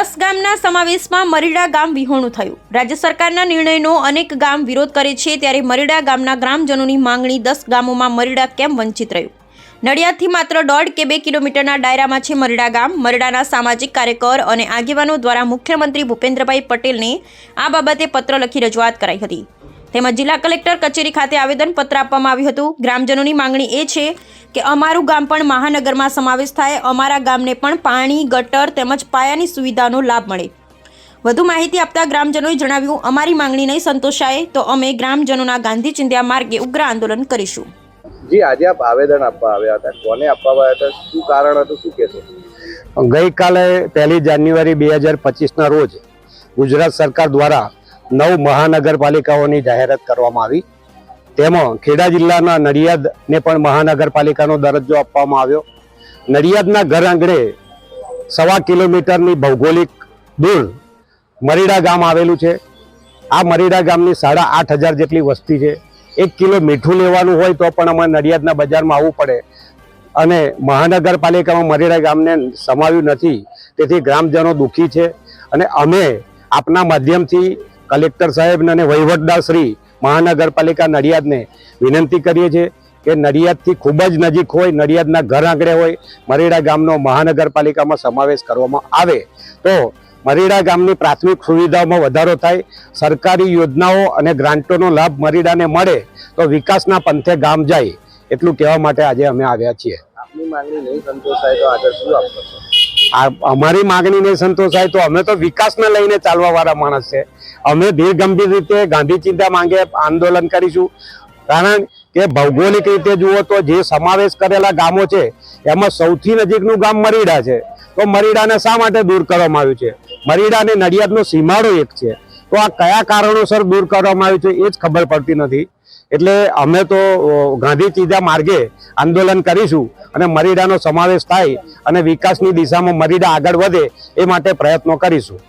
દસ ગામના સમાવેશમાં મરીડા ગામ વિહોણું થયું. રાજ્ય સરકારના નિર્ણયનો અનેક ગામ વિરોધ કરે છે ત્યારે મરીડા ગામના ગ્રામજનોની માંગણી દસ ગામોમાં મરીડા કેમ વંચિત રહ્યું? નડિયાદથી માત્ર દોઢ કે બે કિલોમીટરના દાયરામાં છે મરડા ગામ. મરડાના સામાજિક કાર્યકર અને આગેવાનો દ્વારા મુખ્યમંત્રી ભૂપેન્દ્રભાઈ પટેલને આ બાબતે પત્ર લખી રજૂઆત કરાઈ હતી. તેમજ જિલ્લા કલેક્ટર કચેરી ખાતે આવેદનપત્ર આપવામાં આવ્યું હતું. ગ્રામજનોની માંગણી એ છે કે અમારું ગામ પણ મહાનગરમાં સમાવેશ થાય અમારા ગામને પણ પાણી ગટર તેમજ પાયાની સુવિધાનો લાભ મળે. વધુ માહિતી આપતા ગ્રામજનોએ જણાવ્યું અમારી માંગણી નહીં સંતોષાય તો અમે ગ્રામજનોના ગાંધી ચિંધ્યા માર્ગે ઉગ્ર આંદોલન કરીશું. જી આજે આપ આવેદન આપવા આવ્યા હતા. કોને આપવા આવ્યા હતા? શું કારણ હતું? શું કહેશો? ગઈકાલે પહેલી જાન્યુઆરી બે હજાર પચીસના રોજ ગુજરાત સરકાર દ્વારા નવ મહાનગરપાલિકાઓની જાહેરાત કરવામાં આવી. તેમાં ખેડા જિલ્લાના નડિયાદને પણ મહાનગરપાલિકાનો દરજ્જો આપવામાં આવ્યો. નડિયાદના ઘર આંગણે સવા કિલોમીટરની ભૌગોલિક દૂર મરીડા ગામ આવેલું છે. આ મરીડા ગામની સાડા આઠ હજાર જેટલી વસ્તી છે. એક કિલો મીઠું લેવાનું હોય તો પણ અમારે નડિયાદના બજારમાં આવવું પડે. અને મહાનગરપાલિકામાં મરીડા ગામને સમાવ્યું નથી. તેથી ગ્રામજનો દુઃખી છે. અને અમે આપના માધ્યમથી કલેક્ટર સાહેબ અને વહીવટદાર શ્રી મહાનગરપાલિકા નડિયાદને વિનંતી કરીએ છીએ કે નડિયાદથી ખૂબ જ નજીક હોય નડિયાદના ઘર આંગણે હોય મરેડા ગામનો મહાનગરપાલિકામાં સમાવેશ કરવામાં આવે. તો મરીડા ગામની પ્રાથમિક સુવિધાઓમાં વધારો થાય સરકારી યોજનાઓ અને ગ્રાન્ટોનો લાભ મરીડાને મળે તો વિકાસના પંથે ગામ જાય એટલું કહેવા માટે આજે અમે આવ્યા છીએ. આગળ અમારી માગણી નહીં સંતોષાય તો અમે તો વિકાસને લઈને ચાલવાવાળા માણસ છે. અમે ધીર ગંભીર રીતે ગાંધી ચિંતા માંગે આંદોલન કરીશું. કારણ કે ભૌગોલિક રીતે જુઓ તો જે સમાવેશ કરેલા ગામો છે, એમાં સૌથી નજીકનું ગામ મરીડા છે. તો મરીડાને શા માટે દૂર કરવામાં આવ્યું છે? મરીડા અને નડિયાદનો સીમાડો એક છે. તો આ કયા કારણોસર દૂર કરવામાં આવ્યું છે એ જ ખબર પડતી નથી. એટલે અમે તો ગાંધી ચીજા માર્ગે આંદોલન કરીશું અને મરીડાનો સમાવેશ થાય અને વિકાસની દિશામાં મરીડા આગળ વધે એ માટે પ્રયત્નો કરીશું.